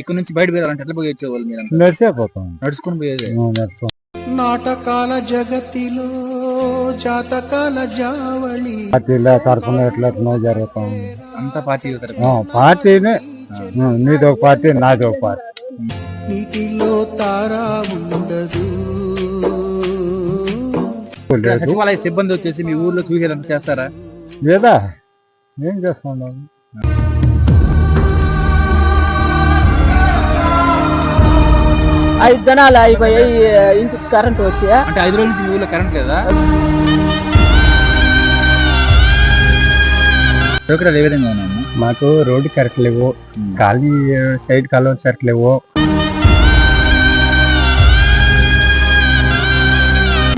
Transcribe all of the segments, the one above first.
ఇక్కడ నుంచి బయట పోయాలంటే ఎట్లా పోయి వచ్చేవాళ్ళు మీరు నడిచేపోతాం నడుచుకుని పోయేది? నడుస్తాం. నాటకాల జగతిలో జాతకాల జావళి. పార్టీల తరఫున ఎట్లా జరుగుతాం. అంతా పార్టీ పార్టీనే. నీది ఒక పార్టీ నాది ఒక పార్టీ. నీటిలో తారా ఉండదు. సచివాలయ సిబ్బంది వచ్చేసి మీ ఊర్లో చూసేదంతా చేస్తారా? లేదా? ఏం చేస్తున్నాం ఐదు దినాలు అయిపోయాయి ఇంటికి కరెంట్ వచ్చి? అంటే ఐదు రోజుల నుంచి ఊర్లో కరెంట్ లేదా? ఏ విధంగా ఉన్నాయమ్మా మాకు రోడ్డు కరెక్ట్ లేవు. ఖాళీ సైడ్ కాలువ కరెక్ట్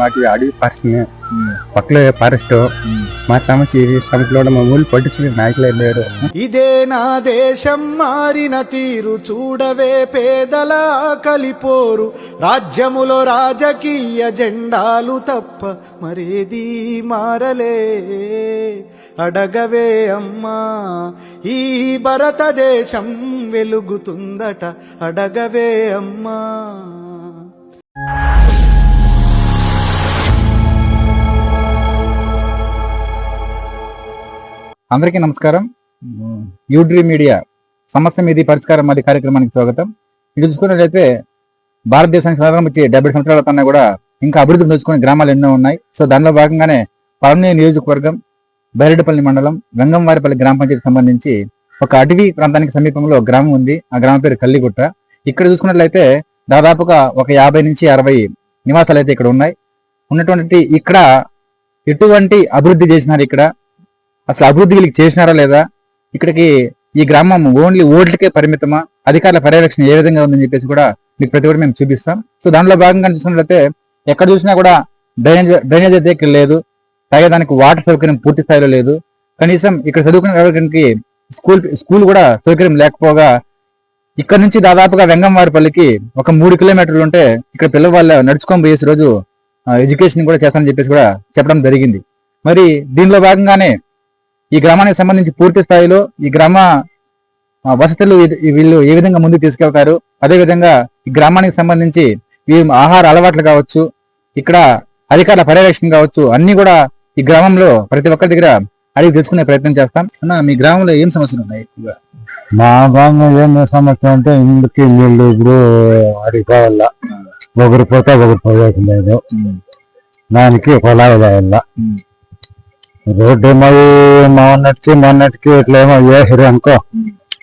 మాకు అడవి పరిస్థితి. పక్కలో ఫారెస్ట్ మా సమస్య ఇది. సమస్యలో మా ఊళ్ళు పట్టించుకునే నాయకులే లేరు. ఇదే నా దేశం మారిన తీరు చూడవే పేదల కలిపోరు రాజ్యములో రాజకీయ జెండాలు తప్ప మరేది మారలే. అడగవే అమ్మా ఈ భారతదేశం వెలుగుతుందట. అడగవే అమ్మా. అందరికీ నమస్కారం. యూడ్రీ మీడియా సమస్య మీది పరిష్కారం మాది కార్యక్రమానికి స్వాగతం. ఇది చూసుకున్నట్లయితే భారతదేశానికి స్వాతంత్రం వచ్చి డెబ్బై సంవత్సరాల కన్నా కూడా ఇంకా అభివృద్ధి నోచుకునే గ్రామాలు ఎన్నో ఉన్నాయి. సో దానిలో భాగంగానే పళని నియోజకవర్గం బైరెడ్డిపల్లి మండలం వెంగంవారిపల్లి గ్రామ పంచాయతీ సంబంధించి ఒక అటవీ ప్రాంతానికి సమీపంలో గ్రామం ఉంది. ఆ గ్రామం పేరు కల్లిగుట్ట. ఇక్కడ చూసుకున్నట్లయితే దాదాపుగా ఒక యాభై నుంచి అరవై నివాసాలు అయితే ఇక్కడ ఉన్నాయి. ఉన్నటువంటి ఇక్కడ ఎటువంటి అభివృద్ధి చేసినారు ఇక్కడ? అసలు అభివృద్ధి వీళ్ళకి చేసినారా లేదా? ఇక్కడికి ఈ గ్రామం ఓన్లీ ఓట్లకే పరిమితమా? అధికారుల పర్యవేక్షణ ఏ విధంగా ఉందని చెప్పేసి కూడా మీకు ప్రతి ఒక్కటి మేము చూపిస్తాం. సో దానిలో భాగంగా చూసినట్లయితే ఎక్కడ చూసినా కూడా డ్రైనేజ్ డ్రైనేజ్ అయితే ఇక్కడ లేదు. పైగా దానికి వాటర్ సౌకర్యం పూర్తి స్థాయిలో లేదు. కనీసం ఇక్కడ చదువుకునే వాళ్ళకి స్కూల్ స్కూల్ కూడా సౌకర్యం లేకపోగా ఇక్కడ నుంచి దాదాపుగా వెంగంవారిపల్లికి ఒక మూడు కిలోమీటర్లు ఉంటే ఇక్కడ పిల్లవాళ్ళు నడుచుకొని పోయేసి రోజు ఎడ్యుకేషన్ కూడా చేస్తానని చెప్పేసి కూడా చెప్పడం జరిగింది. మరి దీనిలో భాగంగానే ఈ గ్రామానికి సంబంధించి పూర్తి స్థాయిలో ఈ గ్రామ వసతులు వీళ్ళు ఏ విధంగా ముందుకు తీసుకెళ్తారు? అదే విధంగా ఈ గ్రామానికి సంబంధించి ఈ ఆహార అలవాట్లు కావచ్చు ఇక్కడ అధికారుల పర్యవేక్షణ కావచ్చు అన్ని కూడా ఈ గ్రామంలో ప్రతి ఒక్కరి దగ్గర అడిగి తెలుసుకునే ప్రయత్నం చేస్తాం. అన్న మీ గ్రామంలో ఏం సమస్యలు ఉన్నాయి ఎక్కువగా? మా గ్రామంలో ఏం సమస్య అంటే ఇందుకు నీళ్ళు ఇప్పుడు అడిగి కావాల ఒకరి పోతే ఒకరి పోయేది లేదు. దానికి కుళాయి కావాల. రోడ్డు మరి మొన్నటికి మొన్నటికి ఇట్లా ఏమో వేసిరు అనుకో.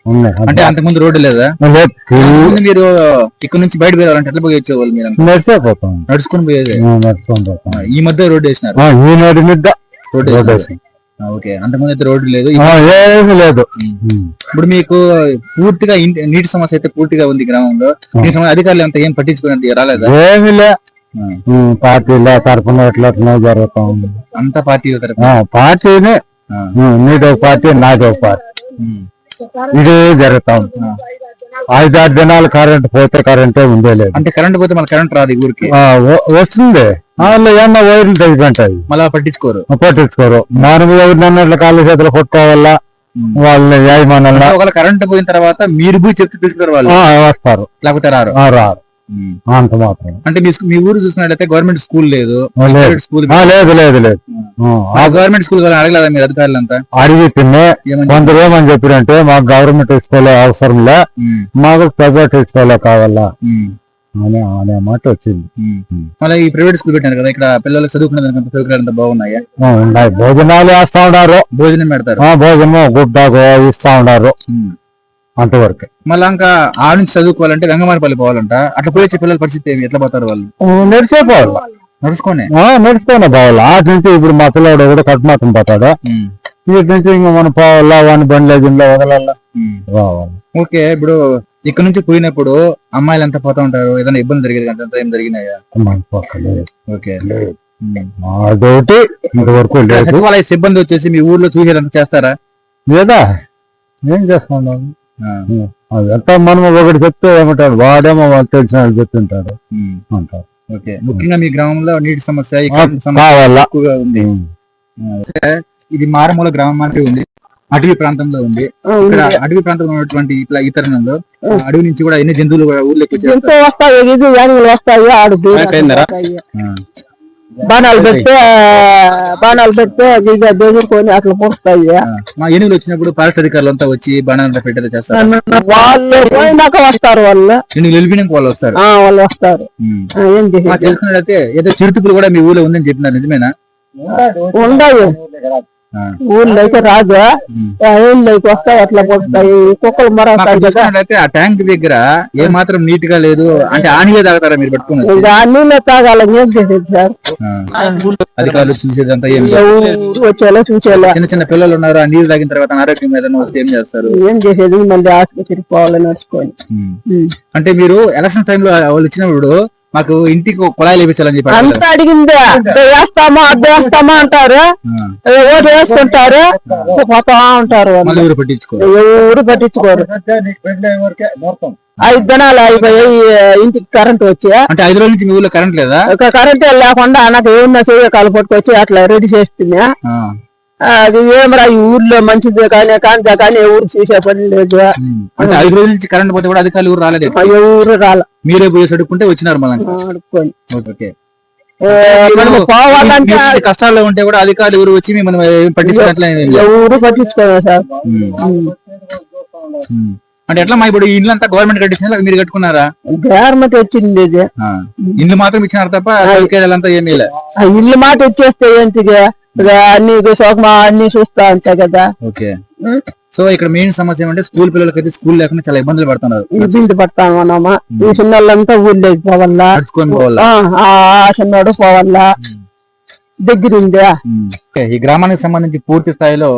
ఉన్నాయి అంటే అంతకుముందు రోడ్డు లేదా? లేదు, అంతకుముందు మీరు ఇక్కడ నుంచి బయట పోయాలంటే ఎట్లా పోయి వచ్చేవాళ్ళు మీరు నడుచుకుని పోయేది? నడుచుకొని పోతాం. ఆ, ఈ మధ్య రోడ్డు వేసినారు? ఈ నడి మీద రోడ్డు ఓకే. అంతకుముందు అయితే రోడ్డు లేదు. ఏమీ లేదు. ఇప్పుడు మీకు పూర్తిగా నీటి సమస్య అయితే పూర్తిగా ఉంది గ్రామంలో. ఈ సమస్య అధికారులు అంత ఏం పట్టించుకున్నట్టు రాలేదా? ఏమీ లే. ఆ, ఉమ్, పార్టీల తరఫున ఎట్లా జరుగుతాం అంతా పార్టీ పార్టీనే. నీది పార్టీ నాది పార్టీ. ఇదే జరుగుతాం ఐదారు దినాలు కరెంట్ పోతే కరెంటే ఉండే లేదు. అంటే కరెంట్ పోతే మళ్ళీ కరెంట్ రాదు ఊరికి? వస్తుంది. వాళ్ళు ఏమన్నా వైర్లు తగ్గిపోతాయి మళ్ళీ పట్టించుకోరు? పట్టించుకోరు. మనం ఎవరినన్నా కాళ్ళు చేతులు. వాళ్ళ యాజమాన్యంలో ఒకవేళ కరెంట్ పోయిన తర్వాత మీరు పోయి చెప్తే తీసుకున్నారు వాళ్ళు? వస్తారు. లేకపోతే రారు? ఆ, రారు. అంత మాత్రం. అంటే మీ ఊరు చూసినట్లయితే గవర్నమెంట్ స్కూల్ లేదు. స్కూల్ లేదు. లేదు లేదు ఆ, గవర్నమెంట్ స్కూల్ అడగలేదా మీరు అధికారులంతా? అడిగి తిన్నే. కొందరు ఏమని చెప్పారంటే మాకు గవర్నమెంట్ స్కూల్ అవసరం లే. మాకు ప్రైవేట్ స్కూల్ కావాలా? అనే అనే మాట వచ్చింది. మళ్ళీ ఈ ప్రైవేట్ స్కూల్ పెట్టారు కదా ఇక్కడ పిల్లలు చదువుకునే దానికంత సౌకర్యాలు అంతా బాగున్నాయా? భోజనాలు వేస్తా ఉన్నారు భోజనం పెడతారు. ఆ భోజనము గుడ్డకు ఇస్తా ఉన్నారు. అంతవరకు మళ్ళా ఇంకా ఆ నుంచి చదువుకోవాలంటే వెంగమారిపల్లి పోవాలంట. అట్లా పోయి వచ్చే పిల్లల పరిస్థితి ఏమి? ఎట్లా పోతారు వాళ్ళు? నడిచిపోవాలి. నడుచుకోనే? నడుచుకునే పోవాలి. ఆటి నుంచి ఇప్పుడు మా పిల్లడు కూడా కట్టుమాతం పోతాడు. వీటి నుంచి ఇంకా మనం పోవాలా? వాడిని బండ్లో గిన్నెలో వదలాలా? ఓకే ఇప్పుడు ఇక్కడ నుంచి పోయినప్పుడు అమ్మాయిలు ఎంత పోతా ఉంటారు? ఏదైనా ఇబ్బంది జరిగేది అంత ఏం జరిగినాయా? ఓకే. అదొకటి ఇంతవరకు లేదు. సచివాలయ సిబ్బంది వచ్చేసి మీ ఊర్లో చూసేదంతా చేస్తారా? లేదా? ఏం అది ఎంత మనం ఒకటి చెప్తే ఏమంటాడు? వాడేమో వాళ్ళు తెలిసిన వాళ్ళు చెప్తుంటాడు. అంటారు ఓకే. ముఖ్యంగా మీ గ్రామంలో నీటి సమస్య ఎక్కువగా ఉంది. ఇది మారుమూల గ్రామం అంటే ఉంది. అటవీ ప్రాంతంలో ఉంది. ఇక్కడ అటవీ ప్రాంతంలో ఉన్నటువంటి ఇట్లా ఈ తరుణంలో అడవి నుంచి కూడా ఎన్ని జంతువులు కూడా ఊర్లోకి వచ్చేస్తాయి ఎంతో వస్తాయి ఆడు వస్తాయి. బాణాలు పెడితే బాణాలు పెడితే బెదిరుకొని అట్లా పొడుస్తాయి మా ఏనుగులు వచ్చినప్పుడు ఫారెస్ట్ అధికారులు అంతా వచ్చి బాణాలు పెట్టేది చేస్తారు వాళ్ళు పోయినాక వస్తారు వాళ్ళు ఏనుగులు వెళ్ళిపోయినాక వాళ్ళు వస్తారు వాళ్ళు వస్తారు ఏం మా చేసేది తెలుసుకున్నట్లయితే ఏదో చిరుతుపులు కూడా మీ ఊర్లో ఉందని చెప్పినారు నిజమేనా ఉండవు అయితే రాదు. ఊళ్ళోకి వస్తాయి అట్లా పొడుస్తాయి కుక్కలు చూసుకున్నట్లయితే ఆ ట్యాంక్ దగ్గర ఏ మాత్రం నీట్గా లేదు. అంటే ఆనిలే తాగుతారా మీరు పట్టుకుని వచ్చి? ఇంకా నీళ్ళే తాగాలని ఏం చేసేది సార్. అధికారులు చూసేదంతా ఏం వచ్చేలా చూసేలా చిన్న చిన్న పిల్లలు ఉన్నారు? ఆ నీళ్ళు తాగిన తర్వాత అనారోగ్యం ఏదైనా వస్తే ఏం చేస్తారు? ఏం చేసేది? మళ్ళీ ఆసుపత్రికి పోవాలని. ఉమ్. అంటే మీరు ఎలక్షన్ టైంలో వాళ్ళు వచ్చినప్పుడు మాకు ఇంటికి కుళాయిలు వేయించాలని చెప్పి. అంతా అడిగిందే? "ఇది వేస్తామా అది వేస్తామా అంటారు. ఓటు వేసుకుంటారు? పోతా ఉంటారు వాళ్ళు. మళ్ళీ ఊరు పట్టించుకో ఎవరు పట్టించుకోరు. ఐదు దినాలు అయిపోయి ఇంటికి కరెంట్ వచ్చి. అంటే ఐదు రోజుల నుంచి మీ ఊర్లో కరెంట్ లేదా? కరెంట్ లేకుండా నాకు ఏమన్నా చెయ్య కాలు పట్టుకొచ్చి అట్లా రెడీ చేస్తుంది ఆ. అది ఏమరా ఈ ఊర్లో మంచిదే కానీ కాంతే కానీ ఎవరు చూసే పని లేదు. అంటే ఐదు రోజుల నుంచి కరెంట్ పోతే కూడా అధికారులు ఊరు రాలేదు? ఎవరు రాల. మీరే పోయి అడుక్కుంటే వచ్చినారు మళ్ళీ? ఓకే ఏ, పోవాలంటే కష్టాల్లో ఉంటే కూడా అధికారులు ఊరు వచ్చి మిమ్మల్ని ఏం పట్టించుకున్నట్లే ఏం లేదు. ఎవరు పట్టించుకోరు సార్. అంటే ఎట్లా మా ఇప్పుడు ఇల్లు అంతా గవర్నమెంట్ కట్టించిందా మీరు కట్టుకున్నారా? గవర్నమెంట్ వచ్చింది ఇది. ఇల్లు మాత్రం ఇచ్చినారు తప్ప ఏమీ లే ఇల్లు మాట వచ్చేస్తే ఇక అన్ని సోకమా అన్ని చూస్తా ఉంటాయి కదా. ఓకే? సో ఇక్కడ మెయిన్ సమస్య ఏమంటే స్కూల్ పిల్లలకి అయితే స్కూల్ లేకుండా చాలా ఇబ్బందులు పడుతున్నారు. ఇబ్బంది పడతాం అన్నమా ఈ చిన్నోళ్ళంతా ఊళ్ళోకి పోవాలా? ఆ, చిన్నోడు పోవాలా? దగ్గరుందా? ఉమ్. ఓకే, ఈ గ్రామానికి సంబంధించి పూర్తి స్థాయిలో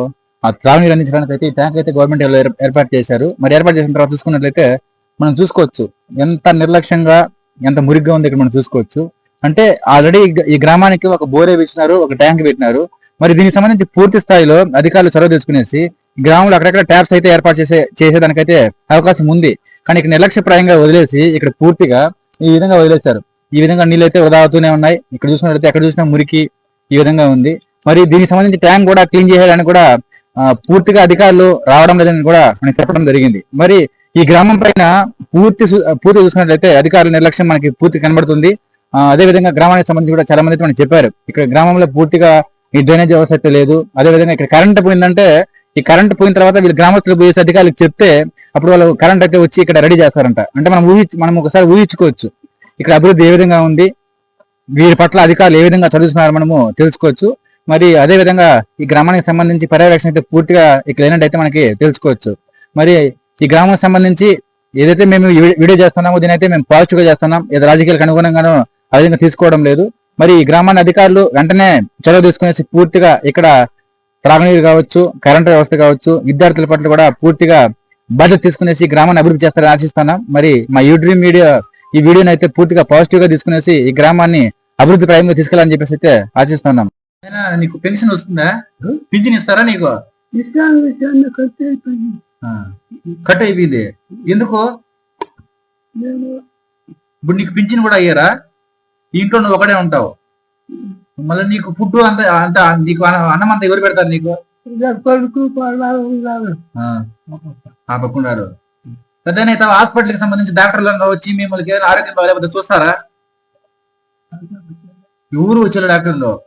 ఆ త్రాగునీరు అందించడానికి అయితే ఈ ట్యాంక్ అయితే గవర్నమెంట్ ఏర్పాటు చేశారు. మరి ఏర్పాటు చేసిన తర్వాత చూసుకున్నట్లయితే మనం చూసుకోవచ్చు ఎంత నిర్లక్ష్యంగా ఎంత మురిగ్గా ఉంది ఇక్కడ మనం చూసుకోవచ్చు. అంటే ఆల్రెడీ ఈ గ్రామానికి ఒక బోరే పెట్టినారు ఒక ట్యాంక్ పెట్టినారు. మరి దీనికి సంబంధించి పూర్తి స్థాయిలో అధికారులు చొరవ తీసుకునేసి గ్రామంలో అక్కడక్కడ ట్యాప్స్ అయితే ఏర్పాటు చేసే చేసేదానికైతే అవకాశం ఉంది. కానీ ఇక్కడ నిర్లక్ష్యప్రాయంగా వదిలేసి ఇక్కడ పూర్తిగా ఈ విధంగా వదిలేశారు. ఈ విధంగా నీళ్ళు అయితే వృధా అవుతూనే ఉన్నాయి. ఇక్కడ చూసినట్లయితే ఎక్కడ చూసినా మురికి ఈ విధంగా ఉంది. మరి దీనికి సంబంధించి ట్యాంక్ కూడా క్లీన్ చేసేయడానికి కూడా పూర్తిగా అధికారులు రావడం లేదని కూడా మనకి చెప్పడం జరిగింది. మరి ఈ గ్రామం పైన పూర్తి పూర్తి చూసుకున్నట్లయితే అధికారుల నిర్లక్ష్యం మనకి పూర్తి కనబడుతుంది. అదే విధంగా గ్రామానికి సంబంధించి కూడా చాలా మంది మనకి చెప్పారు. ఇక్కడ గ్రామంలో పూర్తిగా ఈ డ్రైనేజ్ వ్యవస్థ అయితే లేదు. అదే విధంగా ఇక్కడ కరెంట్ పోయిందంటే ఈ కరెంట్ పోయిన తర్వాత వీళ్ళు గ్రామస్తులు పోయేసి అధికారులకు చెప్తే అప్పుడు వాళ్ళు కరెంట్ అయితే వచ్చి ఇక్కడ రెడీ చేస్తారంట. అంటే మనం ఊహించి మనం ఒకసారి ఊహించుకోవచ్చు. ఇక్కడ అభివృద్ధి ఏ విధంగా ఉంది? వీరి పట్ల అధికారులు ఏ విధంగా చదువుతున్నారు మనము తెలుసుకోవచ్చు. మరి అదే విధంగా ఈ గ్రామానికి సంబంధించి పర్యవేక్షణ అయితే పూర్తిగా ఇక్కడ లేనట్టయితే మనకి తెలుసుకోవచ్చు. మరి ఈ గ్రామానికి సంబంధించి ఏదైతే మేము వీడియో చేస్తున్నామో దీని అయితే మేము పాజిటివ్గా చేస్తున్నాం. ఏదో రాజకీయాలకు అనుగుణంగానూ ఆ విధంగా తీసుకోవడం లేదు. మరి ఈ గ్రామాన్ని అధికారులు వెంటనే చొరవ తీసుకునేసి పూర్తిగా ఇక్కడ త్రాగునీరు కావచ్చు కరెంటు వ్యవస్థ కావచ్చు విద్యార్థుల పట్ల కూడా పూర్తిగా బాధ్యత తీసుకునేసి గ్రామాన్ని అభివృద్ధి చేస్తారని ఆశిస్తున్నాం. మరి మా యూడ్రీమ్ మీడియా ఈ వీడియోని అయితే పూర్తిగా పాజిటివ్గా తీసుకునేసి ఈ గ్రామాన్ని అభివృద్ధి ప్రయంగా తీసుకెళ్ళాలని చెప్పేసి అయితే ఆశిస్తున్నాం. నీకు పెన్షన్ వస్తుందా? పింఛన్ ఇస్తారా నీకు? ఆ. కట్ అయిపోయింది. ఎందుకు? ఇప్పుడు నీకు పింఛన్ కూడా అయ్యారా? ఇంట్లో నువ్వు ఒకడే ఉంటావు. మళ్ళీ నీకు ఫుడ్ అంత అంత నీకు అన్న- అంతా ఎవరు పెడతారు నీకు? పక్కున్నారు పెద్దనైతే హాస్పిటల్కి సంబంధించి డాక్టర్లు వచ్చి మిమ్మల్ని ఏదైనా ఆరోగ్యం బాగాలేకపోతే చూస్తారా? ఎవరు వచ్చారు డాక్టర్లు.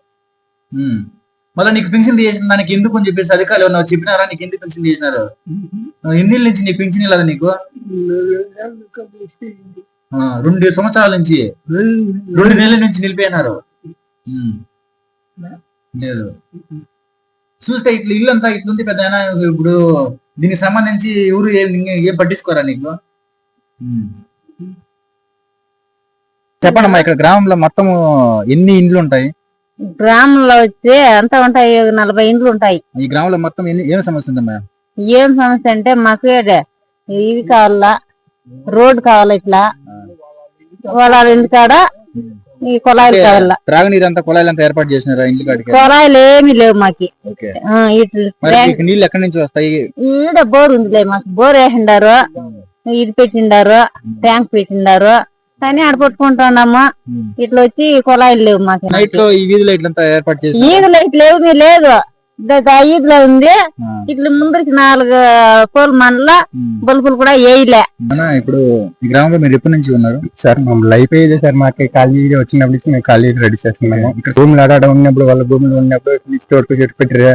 మళ్ళీ నీకు పెన్షన్ తీసేసిన దానికి ఎందుకు అని చెప్పేసి అధికారులు ఏమన్నా చెప్పినారా? నీకు ఎందుకు పెన్షన్ తీసినారు? ఎన్ని నుంచి నీకు పెన్షన్ లేదా నీకు? రెండు సంవత్సరాల నుంచి. రెండు నెలల నుంచి నిలిపోయినారు. లేదు. చూస్తే ఇట్లా ఇల్లు అంతా ఇట్లుంది పెద్ద ఇప్పుడు దీనికి సంబంధించి ఎవరు ఏం పట్టించుకోరా నీకు? ఉమ్. చెప్పండి అమ్మా ఇక్కడ గ్రామంలో మొత్తం ఎన్ని ఇండ్లు ఉంటాయి గ్రామంలో వచ్చి ఎంత ఉంటాయి? నలభై ఇండ్లు ఉంటాయి. ఈ గ్రామంలో మొత్తం ఏం సమస్య ఉందమ్మా? ఏం సమస్య అంటే మాకు ఇది కావాలా? రోడ్ కావాలి ఇట్లా? వాళ్ళ ఇంటికాడ ఈ కుళాయిలు కావాలా? త్రాగునీరు అంతా కుళాయిలు అంతా ఏర్పాటు చేసినారా ఇంటి కాడికి? కుళాయిలు ఏమి లేవు మీకు. నీళ్ళు ఎక్కడి నుంచి వస్తాయి? ఈడ బోర్ ఉందిలే మాకు. బోర్ వేసిండారు. ఇది పెట్టిండారు. ట్యాంక్ పెట్టిండారు. కానీ ఆడ పట్టుకుంటున్నాము ఇట్లా వచ్చి కుళాయిలు లేవు మాకు. నైట్లో ఈ వీధి లైట్లు అంతా ఏర్పాటు చేసి ఈగ లైట్ లేవు మీ లేదు. ఐదులో ఉంది. ఇట్లా ముందరికి నాలుగు పోల్ మనల ఉమ్. బల్బులు కూడా వేయలే అన్నా, ఇప్పుడు ఈ గ్రామంలో మీరు ఎప్పటి నుంచి ఉన్నారు? సార్ మా లైఫ్ ఏదే సార్ మాకు ఖాళీ వచ్చినప్పటి నుంచి మేము ఖాళీ రెడీ చేస్తున్నాము. ఇక్కడ భూములు ఆడాడ ఉన్నప్పుడు వాళ్ళ భూములు ఉన్నప్పుడు తోడుకొచ్చి పెట్టిరే?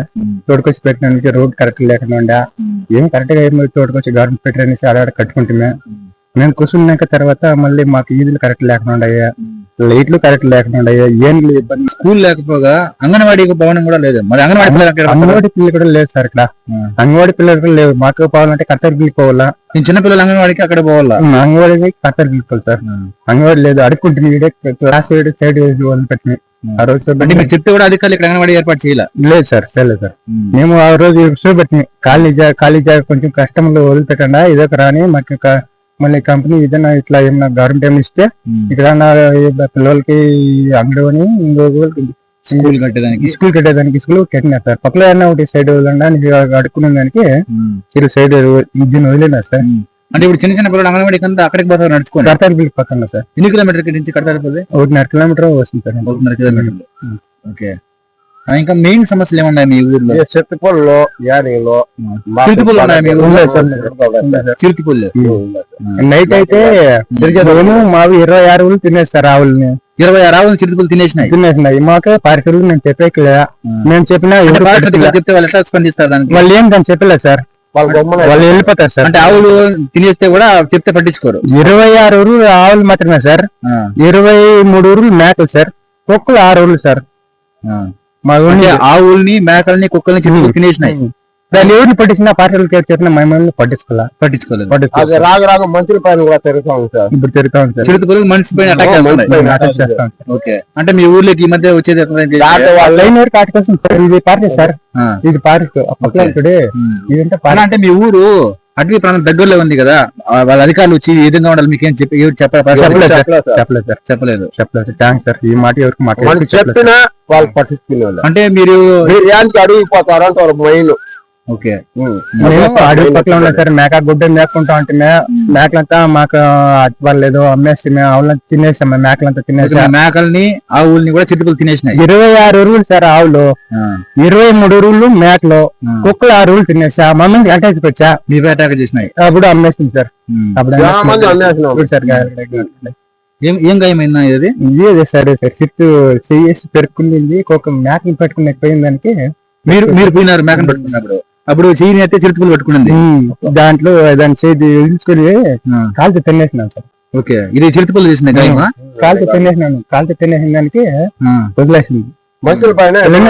తోడుకొచ్చి పెట్టినందుకు రోడ్ కరెక్ట్ లేకుండా ఉండే ఏం కరెక్ట్గా ఏమో తోడుకొచ్చి గవర్నమెంట్ పెట్టరనేసి ఆడాడ కట్టుకుంటున్నాం. మేము కూర్చున్నాక తర్వాత మళ్ళీ మాకు ఈదులు కరెక్ట్ లేకుండా ఉండయా లైట్లు కరెక్ట్ లేకుండా ఉండయా ఏం లేదు ఇబ్బంది. స్కూల్ లేకపోగా అంగన్వాడీకి భవనం కూడా లేదు. మరి అంగన్వాడీ పిల్లలు? అంగన్వాడి పిల్లలు కూడా లేదు సార్ ఇక్కడ. అంగన్వాడి పిల్లలు కూడా లేవు. మాకు పోవాలంటే కత్తెర బిల్లు పోవాలా? ఈ చిన్న పిల్లలు అంగన్వాడీకి అక్కడ పోవాలా? అంగన్వాడి కత్తెర బిల్లు పోవాలి సార్. అంగన్వాడి లేదు అడుక్కుంటుంది ఈడే క్లాస్ సైడ్ సైడ్ వదిలిపెట్టినాయి ఆ. రోజు అంటే మీరు చెప్తే కూడా అధికారులు ఇక్కడ అంగన్వాడీ ఏర్పాటు చేయాల? లేదు సార్ చేయలేదు సార్. మేము ఆ రోజు చూపెట్టినాం ఖాళీ ఖాళీ కొంచెం కస్టమర్లు వదిలిపెట్టండా ఇదొక రాని మాకు మళ్ళీ కంపెనీ ఏదైనా ఇట్లా ఏమన్నా గవర్నమెంట్ ఏమైనా ఇస్తే ఇక్కడ పిల్లలకి అంగడి ఇంకొకరికి స్కూల్ కట్టేదానికి. స్కూల్ కట్టేదానికి స్కూల్ కట్టినా సార్. పక్కన ఏమన్నా ఒకటి సైడ్ వదలండి అడుక్కునే దానికి ఉమ్. ఇరు సైడ్ దీన్ని వదిలేనా సార్? అంటే ఇప్పుడు చిన్న చిన్న పిల్లలు అంగన్వాడీకి అంతా అక్కడికి పోతారు నడుచుకోండి కడతారు బిల్లు పక్కన సార్. ఎన్ని కిలోమీటర్ నుంచి కడతారు ఒకటిన్నర కిలోమీటర్ వస్తుంది సార్. ఒకటిన్నర కిలోమీటర్లు. ఓకే. ఇంకా మెయిన్ సమస్యలు ఏమున్నాయి మీ ఊర్లో? చెత్తపల్లిలో యానిలో చిరుతపుల్లు ఉన్నాయా మీ ఊర్లో? ఉన్నాయి చిరుతపుల్లు నైట్ అయితే మావి ఇరవై ఆరు ఊళ్ళు తినేస్తారు ఆవుల్ని. ఇరవై ఆరు ఆవులు చిరుతపుల్లు తినేసినాయి? తినేసినాయి. మాకే పార్కులు నేను చెప్పేకలే. మేము చెప్పినా. చెప్తే వాళ్ళు ఎట్లా స్పందిస్తారు దానికి? వాళ్ళు ఏం దాన్ని చెప్పలే సార్. వాళ్ళు వెళ్ళిపోతారు సార్. అంటే ఆవులు తినేస్తే కూడా చెప్తే పట్టించుకోరు. ఇరవై ఆరు ఊరు ఆవులు మాత్రమే సార్. ఇరవై మూడు ఊర్లు మేకలు సార్. కుక్కలు ఆరు ఊర్లు సార్. మా ఊళ్ళో ఆవుల్ని మేకల్ని కుక్కల్ని చిరుతపుల్లు తినేసినాయి. దాన్ని ఎవరిని పట్టించినా పార్టీలు చెప్పిన మమ్మల్ని పట్టించుకోలే. పట్టించుకోలేదు. పట్టించుకోలేదు. రాగ రాగ మనుషుల పైన కూడా తిరుగుతా ఉంది సార్. ఇప్పుడు తిరుగుతా ఉంది సార్ చిరుతపుల్లు మనిషి పైన అటాక్ చేస్తాం. ఓకే. అంటే మీ ఊర్లోకి ఈ మధ్య వచ్చేది లైన్ వరకు ఆటకోసం సార్ ఇది పార్టీ సార్. ఇది ఉమ్. ఇదంటే అంటే మీ ఊరు అటవీ ప్రాంతం దగ్గరలో ఉంది కదా. వాళ్ళ అధికారులు వచ్చి ఈ విధంగా ఉండాలి మీకేం చెప్పి చెప్పలేదు సార్. చెప్పలేదు సార్. చెప్పలేదు చెప్పలేదు. Thanks sir. ఈ మాట ఎవరికి మాట చెప్పినా వాళ్ళు పట్టించుకునే అంటే మీరు అడిగిపోతారు అంటే వాళ్ళ మైండ్ ఓకే. అడవి పక్కన ఉన్నాం సార్ మేక గుడ్డ మేపుకుంటా ఉంటే మేకలంతా మాకు వాళ్ళు అమ్మేసి మేము ఆవులను తినేసాం మేకలంతా తినేసాం. మేకల్ని ఆవుల్ని కూడా చిరుతపుల్లు తినేసినాయి. ఇరవై ఆరు ఉరువులు సార్ ఆవులు. ఇరవై మూడు ఉరువులు మేకలు. ఆ. కుక్కలు ఆరు ఉరువులు తినేసా. మమ్మల్ని వెంటేసి వచ్చా మీ అటాక్ చేసినాయి. అప్పుడు అమ్మేసింది సార్. అప్పుడు సార్ ఏం ఏం గాయమైందా ఇది? ఇదే సార్ సార్ చుట్టూ చెయ్యేసి పెరుక్కుంది ఒక మేకని పెట్టుకుని పోయిన దానికి మీరు మీరు పోయినారు మేకను పట్టుకున్నప్పుడు. అప్పుడు చెయ్యిని అయితే చిరుతపుల్లు పట్టుకున్నది దాంట్లో దాని చేతి ఇల్చుకొని ఆ, కాలుతో తినేసినాను సార్. ఓకే. ఇది చిరుతపుల్లు చేసింది కాలుతో తినేసినాను. కాలుతో తినేసిన దానికి వదిలేసింది. మనుషుల పైన పిల్లల్ని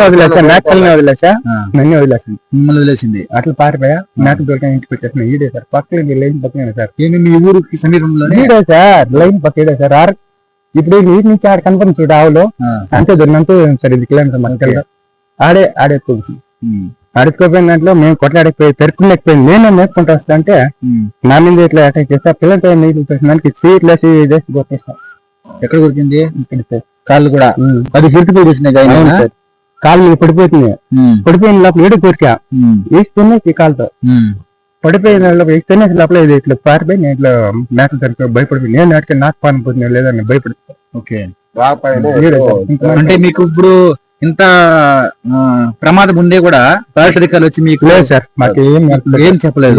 వదిలేసా? నన్ను వదిలేసింది. మిమ్మల్ని వదిలేసింది. అట్లా పారిపోయా. మేక దొరికిన ఇంటికి పెట్టేసిన ఈడే సార్. పక్కన లైన్ పక్కన సార్. ఏమి మీ ఊరికి సమీపంలోనే? ఈడే సార్. లైన్ పక్క ఈడే సార్. ఆర్ ఇప్పుడు నీటి నుంచి ఆడ కనపడి చూడు ఆవులో. అంతే దొరినంత సార్. ఇది కిలోమీటర్ మనకి ఆడే ఆడే ఆడుకోపోయిన దాంట్లో మేము కొట్లాడకపోయి పెరుకునేకపోయింది నేను మేపుకుంటా వస్తా అంటే. నా మీద ఇట్లా అటాక్ చేస్తా పిల్లలతో నీళ్ళు పెట్టిన దానికి సీట్లు వేసి వేసి కొట్టేస్తా. ఎక్కడ కొరికింది ఇక్కడ సార్. కాళ్ళు కూడా. అది సార్. కాలు మీద పడిపోతుంది పడిపోయిన లోపల ఏడు కోరికా? వేస్తూనే ఈ కాలుతో ఉమ్. పడిపోయిన లోపల వేస్తూనే లోపల ఇది ఇట్లా పారిపోయి నేను ఇట్లా మేకలు తరపు భయపడిపోయి నేను నాటికి నాకు పానిపోతుంది లేదని భయపడి ఓకే. పైన అంటే మీకు ఇప్పుడు ఇంత ప్రమాదం ఉండే కూడా అధికారులు వచ్చి మీకు లేదు సార్ మాకు ఏం చెప్పలేదు.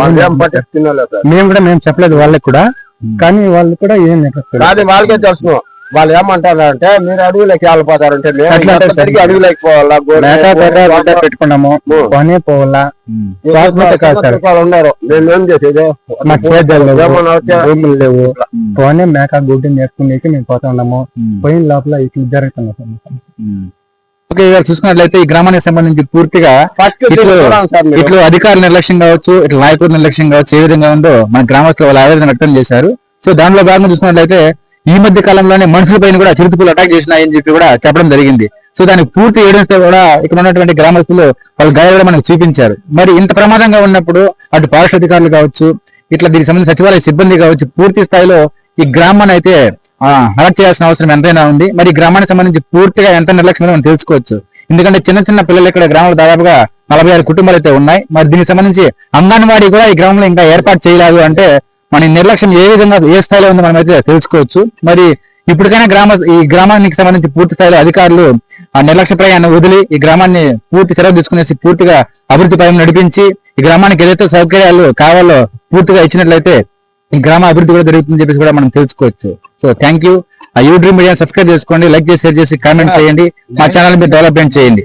మేము కూడా మేము చెప్పలేదు వాళ్ళకి కూడా కానీ వాళ్ళు కూడా ఏం చెప్పలేదు. అది వాళ్ళకే తెలుసు. వాళ్ళు ఏమంటారు అంటే మీరు అడవిలోకి వెళ్ళిపోతారంటే మేము అడవిలోకి పోవాలా? పెట్టుకున్నాము కొనే పోవాలా? ఉన్నారు. నేను ఏం చేసేది? మాకు లేవు. భూములు కొనే మేక గుడ్డి నేర్చుకునేకి మేము పోతా ఉన్నాము. పోయిన లోపల ఇట్లా జరుగుతుంది ఓకే ఇవాళ చూసుకున్నట్లయితే ఈ గ్రామానికి సంబంధించి పూర్తిగా ఇట్లు- అధికారుల నిర్లక్ష్యం కావచ్చు ఇట్లా నాయకుల నిర్లక్ష్యం కావచ్చు ఏ విధంగా ఉందో మన గ్రామస్తులు వాళ్ళ ఆవేదన వ్యక్తం చేశారు. సో దానిలో భాగంగా చూసుకున్నట్లయితే ఈ మధ్య కాలంలోనే మనుషుల పైన కూడా చిరుతపులు అటాక్ చేసినాయని చెప్పి కూడా చెప్పడం జరిగింది. సో దానికి పూర్తి ఎవిడెన్స్ కూడా ఇక్కడ ఉన్నటువంటి గ్రామస్తులు వాళ్ళ గాయాలు కూడా మనకు చూపించారు. మరి ఇంత ప్రమాదంగా ఉన్నప్పుడు అటు ఫారెస్ట్ అధికారులు కావచ్చు ఇట్లా దీనికి సంబంధించిన సచివాలయ సిబ్బంది కావచ్చు పూర్తి స్థాయిలో ఈ గ్రామాన్ని అయితే అలర్ట్ చేయాల్సిన అవసరం ఎంతైనా ఉంది. మరి గ్రామానికి సంబంధించి పూర్తిగా ఎంత నిర్లక్ష్యం మనం తెలుసుకోవచ్చు. ఎందుకంటే చిన్న చిన్న పిల్లలు ఇక్కడ గ్రామంలో దాదాపుగా నలభై ఆరు కుటుంబాలు అయితే ఉన్నాయి. మరి దీనికి సంబంధించి అంగన్వాడీ కూడా ఈ గ్రామంలో ఇంకా ఏర్పాటు చేయలేదు అంటే మన నిర్లక్ష్యం ఏ విధంగా ఏ స్థాయిలో ఉందో మనం అయితే తెలుసుకోవచ్చు. మరి ఇప్పటికైనా గ్రామ ఈ గ్రామానికి సంబంధించి పూర్తి స్థాయిలో అధికారులు ఆ నిర్లక్ష్య ప్రయాణం వదిలి ఈ గ్రామాన్ని పూర్తి చొరవ తీసుకునేసి పూర్తిగా అభివృద్ధి పైన నడిపించి ఈ గ్రామానికి ఏదైతే సౌకర్యాలు కావాలో పూర్తిగా ఇచ్చినట్లయితే ఈ గ్రామ అభివృద్ధి కూడా జరుగుతుందని చెప్పేసి కూడా మనం తెలుసుకోవచ్చు. సో థ్యాంక్ యూ ఆ యూ డ్రీమ్ మీడియా సబ్స్క్రైబ్ చేసుకోండి లైక్ చేసి షేర్ చేసి కామెంట్ చేయండి. మా ఛానల్ మీరు డెవలప్మెంట్ చేయండి.